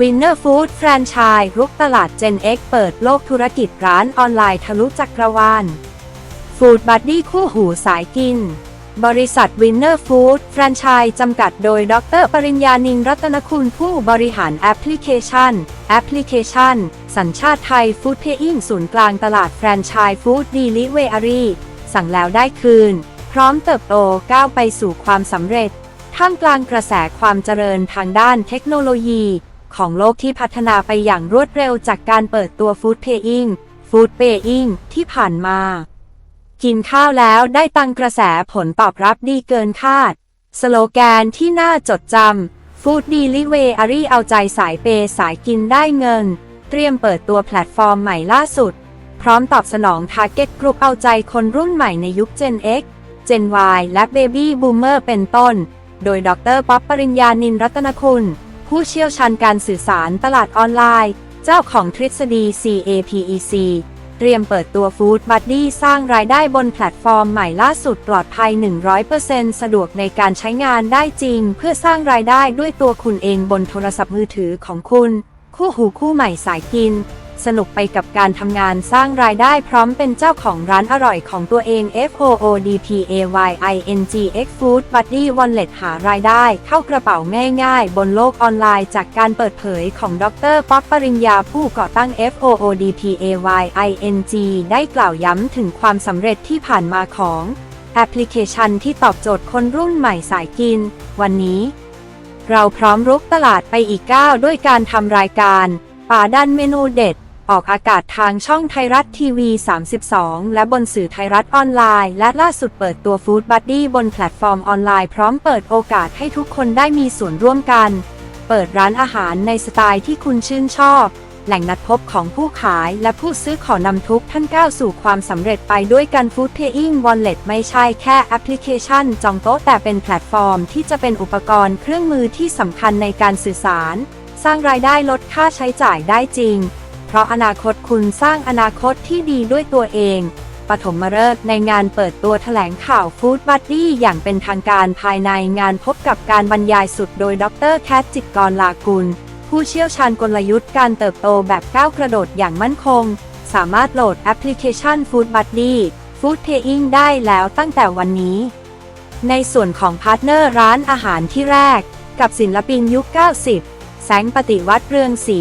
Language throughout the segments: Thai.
Winner Food แฟรนไชส์รุกตลาด Gen X เปิดโลกธุรกิจร้านออนไลน์ทะลุจักรวาล Food Buddy คู่หูสายกิน บริษัท Winner Food แฟรนไชส์จำกัดโดย ดร ปริญญานินรัตนคุณผู้บริหารแอปพลิเคชัน แอปพลิเคชัน สัญชาติไทย Food Paying ศูนย์กลางตลาดแฟรนไชส์ Food Delivery สั่งแล้วได้คืน พร้อมเติบโตก้าวไปสู่ความสำเร็จ ท่ามกลางกระแสความเจริญทางด้านเทคโนโลยี ของโลกที่พัฒนาไปอย่างรวดเร็วจากการเปิดตัว Food Paying Food Paying ที่ผ่านมา กินข้าวแล้วได้ตังกระแสผลตอบรับดีเกินคาด สโลแกนที่น่าจดจำ Food Delivery เอาใจสายเปย์สายกินได้เงิน เตรียมเปิดตัวแพลตฟอร์มใหม่ล่าสุด พร้อมตอบสนอง Target Group เอาใจคนรุ่นใหม่ในยุค Gen X Gen Y และ Baby Boomer เป็นต้น โดยดรป๊อปปริญญานินรัตนคุณ ผู้เชี่ยวชาญการสื่อสารตลาดออนไลน์ เจ้าของทฤษฎี CAPEC เตรียมเปิดตัวฟู้ดบัตตี้สร้างรายได้บนแพลตฟอร์มใหม่ล่าสุดปลอดภัย 100%สะดวกในการใช้งานได้จริง เพื่อสร้างรายได้ด้วยตัวคุณเองบนโทรศัพท์มือถือของคุณ คู่หูคู่ใหม่สายกิน สนุกไปกับการทำงานสร้างรายได้พร้อมเป็นเจ้าของร้านอร่อยของตัวเอง F O O D P A Y I N G X Food Buddy Wallet หารายได้เข้ากระเป๋าง่ายๆ บนโลกออนไลน์จากการเปิดเผยของดรป๊อปปริญญาผู้ก่อตั้ง F O O D P A Y I N G ได้กล่าวย้ำถึงความสำเร็จที่ผ่านมาของแอปพลิเคชันที่ตอบโจทย์คนรุ่นใหม่สายกิน วันนี้ เราพร้อมรุกตลาดไปอีกก้าวด้วยการทำรายการป่าดันเมนูเด็ด ออกอากาศทางช่องไทยรัฐทีวี 32 และบนสื่อไทยรัฐออนไลน์ และล่าสุดเปิดตัวฟู้ดบัดดี้บนแพลตฟอร์มออนไลน์พร้อมเปิดโอกาสให้ทุกคนได้มีส่วนร่วมกัน เปิดร้านอาหารในสไตล์ที่คุณชื่นชอบ แหล่งนัดพบของผู้ขายและผู้ซื้อขอนำทุกท่านก้าวสู่ความสำเร็จไปด้วยกันฟู้ดเพย์อิงวอลเล็ตไม่ใช่แค่แอปพลิเคชันจองโต๊ะแต่เป็นแพลตฟอร์มที่จะเป็นอุปกรณ์เครื่องมือที่สำคัญในการสื่อสาร สร้างรายได้ลดค่าใช้จ่ายได้จริง เพราะอนาคตคุณสร้างอนาคตที่ดีด้วยตัวเอง ปฐมฤกษ์ในงานเปิดตัวแถลงข่าวฟู้ดบัดดี้อย่างเป็นทางการภายในงานพบกับการบรรยายสุดโดยดรแคทจิตกรลากุล ผู้เชี่ยวชาญกลยุทธ์การเติบโตแบบก้าวกระโดดอย่างมั่นคง สามารถโหลดแอปพลิเคชัน Food Buddy Food Paying ได้แล้วตั้งแต่วันนี้ ในส่วนของพาร์ทเนอร์ร้านอาหารที่แรก กับศิลปินยุค 90 แสงปฏิวัติเรืองศรี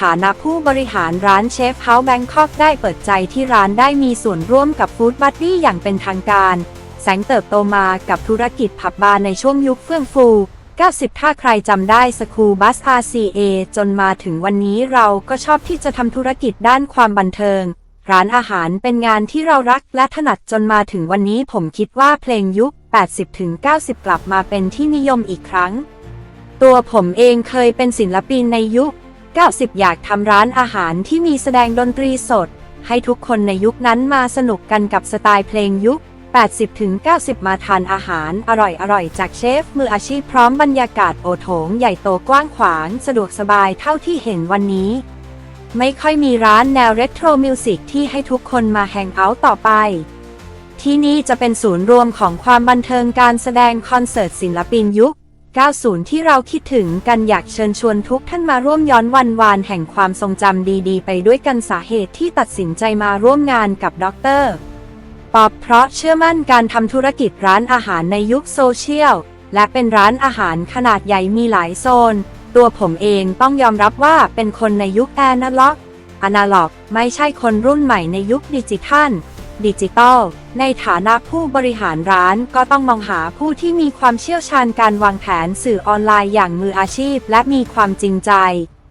ฐานะผู้บริหารร้านเชฟเฮาส์แบงคอกได้เปิดใจที่ร้านได้มีส่วนร่วมกับฟู้ดบัดดี้อย่างเป็นทางการ แสงเติบโตมากับธุรกิจผับบาร์ในช่วงยุคเฟื่องฟู 90 ถ้าใครจำได้สคูบัส RCA จนมาถึงวันนี้เราก็ชอบที่จะทำธุรกิจด้านความบันเทิง ร้านอาหารเป็นงานที่เรารักและถนัดจนมาถึงวันนี้ผมคิดว่าเพลงยุค 80-90 กลับมาเป็นที่นิยมอีกครั้ง ตัวผมเองเคยเป็นศิลปินในยุค 90 อยากทำร้านอาหารที่มีแสดงดนตรีสด ให้ทุกคนในยุคนั้นมาสนุกกันกับสไตล์เพลงยุค 80-90 มาทานอาหารอร่อยๆ จากเชฟ มืออาชีพพร้อมบรรยากาศโอโถงใหญ่โตกว้างขวาง สะดวกสบายเท่าที่เห็นวันนี้ ไม่ค่อยมีร้านแนวเรโทรมิวสิกที่ให้ทุกคนมาแฮงเอาท์ต่อไป ที่นี่จะเป็นศูนย์รวมของความบันเทิงการแสดงคอนเสิร์ตศิลปินยุค 90 ที่เราคิดถึงกันอยากเชิญชวนทุกท่านมาร่วมย้อนวันวานแห่งความทรงจำดีๆ ไปด้วยกันสาเหตุที่ตัดสินใจมาร่วมงานกับดรป๊อบเพราะเชื่อมั่นการทำธุรกิจร้านอาหารในยุคโซเชียล และเป็นร้านอาหารขนาดใหญ่มีหลายโซน ตัวผมเองต้องยอมรับว่าเป็นคนในยุคแอนาล็อกอนาล็อก ไม่ใช่คนรุ่นใหม่ในยุคดิจิทัล ดิจิตอลในฐานะผู้บริหารร้านก็ต้องมองหาผู้ที่มีความเชี่ยวชาญการวางแผนสื่อออนไลน์อย่างมืออาชีพ และมีความจริงใจ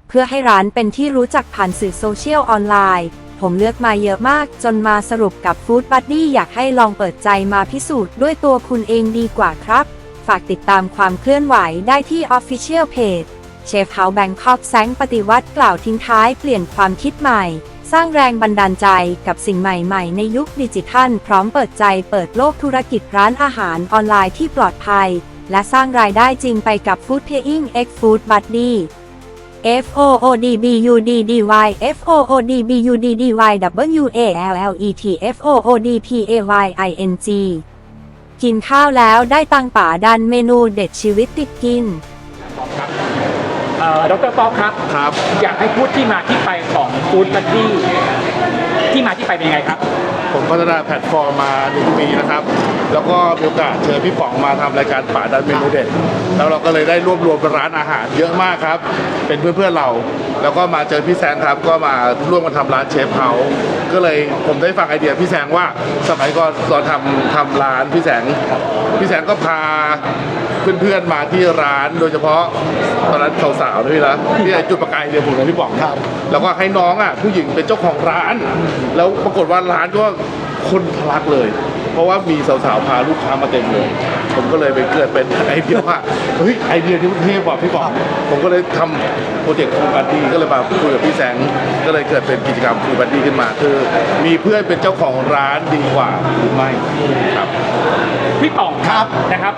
เพื่อให้ร้านเป็นที่รู้จักผ่านสื่อโซเชียลออนไลน์ ผมเลือกมาเยอะมากจนมาสรุปกับฟู้ดบัดดี้อยากให้ลองเปิดใจมาพิสูจน์ด้วยตัวคุณเองดีกว่าครับ ฝากติดตามความเคลื่อนไหวได้ที่ Official Page เชฟเฮาแบงคอกแสงปฏิวัติกล่าวทิ้งท้ายเปลี่ยนความคิดใหม่ สร้างแรงบันดาลใจกับสิ่งใหม่ๆ ในยุคดิจิทัล พร้อมเปิดใจเปิดโลกธุรกิจร้านอาหารออนไลน์ที่ปลอดภัย และสร้างรายได้จริงไปกับ Food Paying X Food Buddy F O O D B U D D Y F O O D B U D D Y W A L L E T F O O D P A Y I N G กินข้าวแล้วได้ตังป่าดันเมนูเด็ดชีวิตติดกิน เอ่อดรป๊อกครับ ครับ อยากให้พูดที่มาที่ไปของฟู้ดบัดดี้ที่มาที่ไปเป็นยังไงครับ ผมพัฒนาแพลตฟอร์มมาหนึ่งปีนะครับ แล้วก็มีโอกาสเชิญพี่ป๋องมาทำรายการป่าดันเมนูเด็ด แล้วเราก็เลยได้รวบรวมเป็นร้านอาหารเยอะมากครับ เป็นเพื่อนๆเรา แล้วก็มาเจอพี่แซงครับ ก็มาร่วมกันทำร้านเชฟเฮาส์ก็เลยผมได้ฟังไอเดียพี่แซงว่าสมัยก่อนตอนทำทำร้านพี่แสง พี่แสงก็พา เพื่อนๆมาที่ร้านโดยเฉพาะตอนนั้นสาวๆด้วยนะที่ไอ้จุดประกายเดียวผมกับพี่ป๋องครับ แล้วก็ให้น้องอะผู้หญิงเป็นเจ้าของร้าน แล้วปรากฏว่าร้านก็คนทะลักเลย เพราะว่ามีสาวๆพาลูกค้ามาเต็มเลย ผมก็เลยไปเกิดเป็นไอเดียว่าเฮ้ยไอเดียที่เท่กว่าพี่ป๋องผมก็เลยทำโปรเจกต์ฟูบัดดี้ก็เลยมาคุยกับพี่แสง ก็เลยเกิดเป็นกิจกรรมฟูบัดดี้ขึ้นมา คือ มีเพื่อนเป็นเจ้าของร้านดีกว่าหรือไม่ครับพี่ป๋องครับนะครับ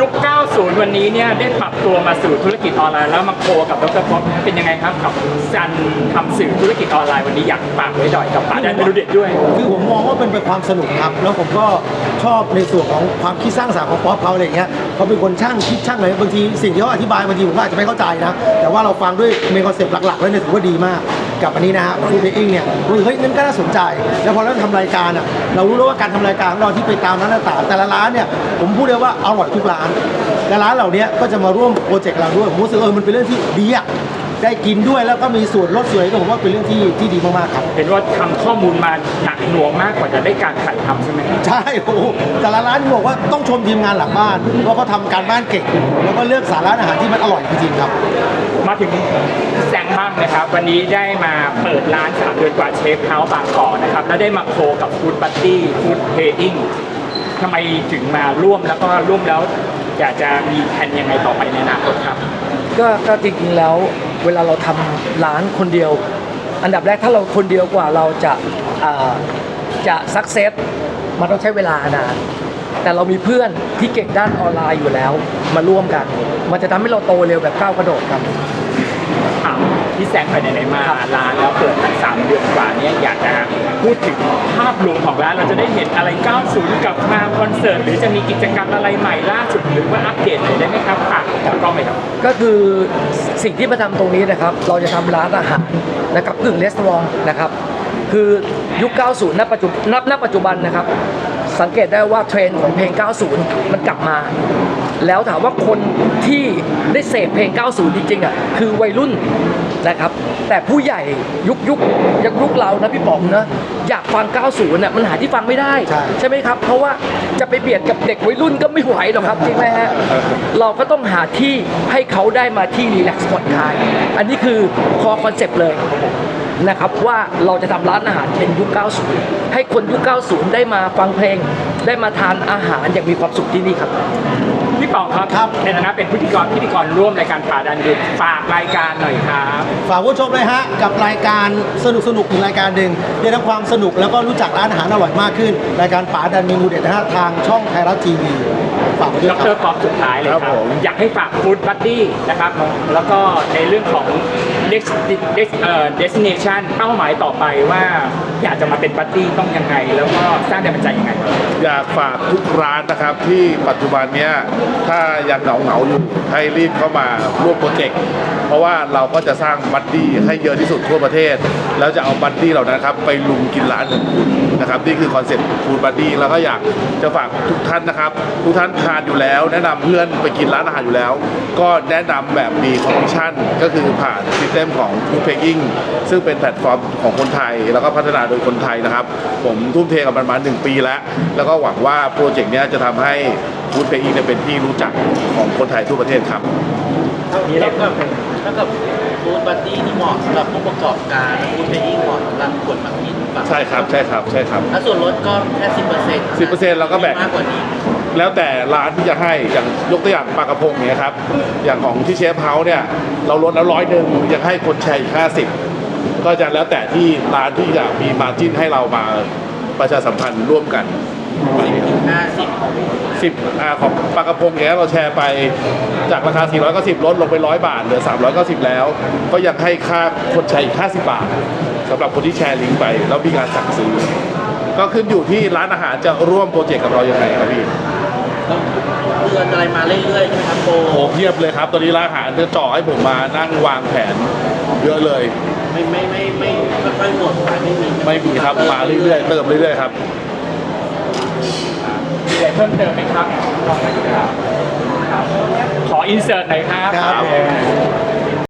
ยุค 90 วันนี้เนี่ยได้ปรับตัวมาสู่ธุรกิจออนไลน์แล้วมาโคกับดรป๊อกเป็นยังไงครับกับการทำสื่อธุรกิจออนไลน์วันนี้อยากฝากไว้หน่อยกับป่าดันเมนูเด็ดด้วย คือผมมองว่าเป็นไปความสนุกครับ แล้วผมก็ชอบในส่วนของความคิดสร้างสรรค์ของป๊อปเขาอะไรอย่างเงี้ยเขาเป็นคนช่างคิดช่างอะไรบางทีสิ่งที่เขาอธิบายบางทีผมก็อาจจะไม่เข้าใจนะแต่ว่าเราฟังด้วยเมนคอนเซ็ปต์หลักๆแล้วเนี่ยถือว่าดีมากกับอันนี้นะฮะฟูดเพอิงเนี่ยเฮ้ยนั่นก็น่าสนใจ แล้วพอเราทำรายการอะเรารู้แล้วว่าการทำรายการของเราที่ไปตามร้านต่างแต่ละร้านเนี่ยผมพูดเลยว่าอร่อยทุกร้านและร้านเหล่านี้ก็จะมาร่วมโปรเจกต์เราด้วยผมรู้สึกเออมันเป็นเรื่องที่ดีอะ ได้กินด้วยแล้วก็มีส่วนลดส่วนอะไรก็ผมว่าเป็นเรื่องที่ที่ดีมากๆครับ เห็นว่าทำข้อมูลมาหนักหน่วงมากกว่าจะได้การถ่ายทำใช่ไหมครับ ใช่โอ้โหแต่ละร้านบอกว่าต้องชมทีมงานหลังบ้านว่าเขาทำการบ้านเก่งแล้วก็เลือกสาร้านอาหารที่มันอร่อยจริงๆครับ มาถึงแซงบ้างนะครับ วันนี้ได้มาเปิดร้านสามเดือนกว่าเชฟเฮาส์บางกอกนะครับ แล้วได้มาโคกับฟู้ดบัตตี้ฟู้ดเพอิงทำไมถึงมาร่วมแล้วก็ร่วมแล้วอยากจะมีแผนยังไงต่อไปในอนาคตครับ ก็ก็จริงๆแล้ว เวลาเราทำร้านคนเดียว อันดับแรกถ้าเราคนเดียวกว่าเราจะาจะสักเซสมันต้องใช้เวลานานแต่เรามีเพื่อนที่เก่งด้านออนไลน์อยู่แล้ว มาร่วมกัน มันจะทำให้เราโตเร็วแบบก้าวกระโดดครับ ถามพี่แซงไปไหนๆมาร้านแล้วเปิดมาสามเดือนกว่าเนี้อยากจะพูดถึงภาพรวมของร้านเราจะได้เห็นอะไร 90 กับมาคอนเสิร์ตหรือจะมีกิจกรรมอะไรใหม่ล่าสุดหรือว่าอัปเดตหน่อยได้ไหมครับฝากจากกล้องไหมครับก็คือสิ่งที่มาทำตรงนี้นะครับ เราจะทำร้านอาหารนะครับกึ่งรีสอร์ทนะครับ คือยุค 90 ณ ปัจจุบันณณปัจจุบันนะครับ สังเกตได้ว่าเทรนด์ของเพลง 90 มันกลับมา แล้วถามว่าคนที่ได้เสพเพลง 90 จริงๆอะคือวัยรุ่นนะครับ แต่ผู้ใหญ่ยุคยุคยังยุคเรานะพี่ป๋องนะอยากฟัง 90น่ะมันหาที่ฟังไม่ได้ ใช่ ใช่ไหมครับ เพราะว่าจะไปเบียดกับเด็กวัยรุ่นก็ไม่ไหวหรอกครับจริงไหมฮะเราก็ต้องหาที่ให้เขาได้มาที่รีแลกซ์ผ่อนคลาย อันนี้คือคอคอนเซปต์เลย นะครับว่าเราจะทำร้านอาหารเป็นยุค 90 ให้คนยุค 90 ได้มาฟังเพลง ได้มาทานอาหารอย่างมีความสุขที่นี่ครับพี่ปองครับครับ ในฐานะเป็นพิธีกรพิธีกรร่วมรายการผ่าดันดึกฝากรายการหน่อยครับฝากผู้ชมเลยฮะกับรายการสนุกสนุกๆอีกรายการหนึ่งได้ทั้งความสนุกแล้วก็รู้จักร้านอาหารอร่อยมากขึ้น รายการป๋าดันเมนูเด็ดนะฮะทางช่องไทยรัฐทีวีฝากไว้ด้ดวยครัรบป๊อปสุดท้ายเลยคครัรับบผมอยากให้ฝากฟู้ดบัดดี้นะครับแล้วก็ในเรื่องของ เด็กเอ่อ destination เป้าหมายต่อไปว่า อยากจะมาเป็นบัดดี้ต้องยังไง แล้วก็สร้างแรงบันดาลใจยังไงอยากฝากทุกร้านนะครับที่ปัจจุบันเนี้ยถ้ายังเหงาเหงาๆอยู่ให้รีบเข้ามาร่วมโปรเจกต์เพราะว่าเราก็จะสร้างบัดดี้ให้เยอะที่สุดทั่วประเทศ แล้วจะเอาบัดดี้เหล่านั้นครับไปลุมกินร้านของคุณนะครับนี่คือคอนเซ็ปต์ฟูดบัดดี้แล้วก็อยากจะฝากทุกท่านนะครับ ทุกท่านทานอยู่แล้ว แนะนำเพื่อนไปกินร้านอาหารอยู่แล้ว ก็แนะนำแบบมีคอมมิชชั่นก็คือผ่านซิสเต็มของ Food Paying ซึ่งเป็นแพลตฟอร์มของคนไทย แล้วก็พัฒนาโดยคนไทยนะครับ ผมทุ่มเทกับมันมาหนึ่งปีแล้ว แล้วก็หวังว่าโปรเจกต์เนี้ยจะทำให้ Food Paying เนี่ยเป็นที่รู้จักของคนไทยทั่วประเทศครับมีอะไรแล้วก็แล้วกับฟู้ดบัดดี้ที่เหมาะสำหรับผู้ประกอบการฟู้ดเพย์เหมาะสำหรับคนบางทีบางใช่ครับใช่ครับใช่ครับถ้าส่วนลดก็แค่สิบเปอร์เซ็นต์10%เราก็แบ่งมากกว่านี้แล้วแต่ร้านที่จะให้อย่างยกตัวอย่างปลากระพงเนี่ยครับอย่างของที่เชฟเฮาส์เนี่ยเราลดแล้วร้อยหนึ่งยังให้คนแชร์อีกห้าสิบ ก็จะแล้วแต่ที่ร้านที่จะมีมาจิ้นให้เรามาประชาสัมพันธ์ร่วมกันห้าสิบสิบอ่าของปลากระพงเนี้ยเราแชร์ไปจากราคา 490 ลดลงไป 100 บาทเหลือ 390 แล้ว ก็ยังให้ค่าคนแชร์อีก50 บาทสำหรับคนที่แชร์ลิงก์ไป แล้วมีการสั่งซื้อ ก็ขึ้นอยู่ที่ร้านอาหารจะร่วมโปรเจกต์กับเรายังไงครับพี่ต้องเดือนอะไรมาเรื่อยๆใช่ไหมครับโปรโอ้โหเพียบเลยครับ ตอนนี้ร้านอาหารจะจ่อให้ผมมานั่งวางแผนเยอะเลย ไม่ไม่ไม่ไม่ไม่ค่อยหมดไปไม่มีไม่มีครับมาเรื่อยๆเติมเรื่อยๆครับมีอะไรเพิ่มเติมไหมครับลองหน่อยครับขออินเสิร์ตหน่อยครับครับโอเค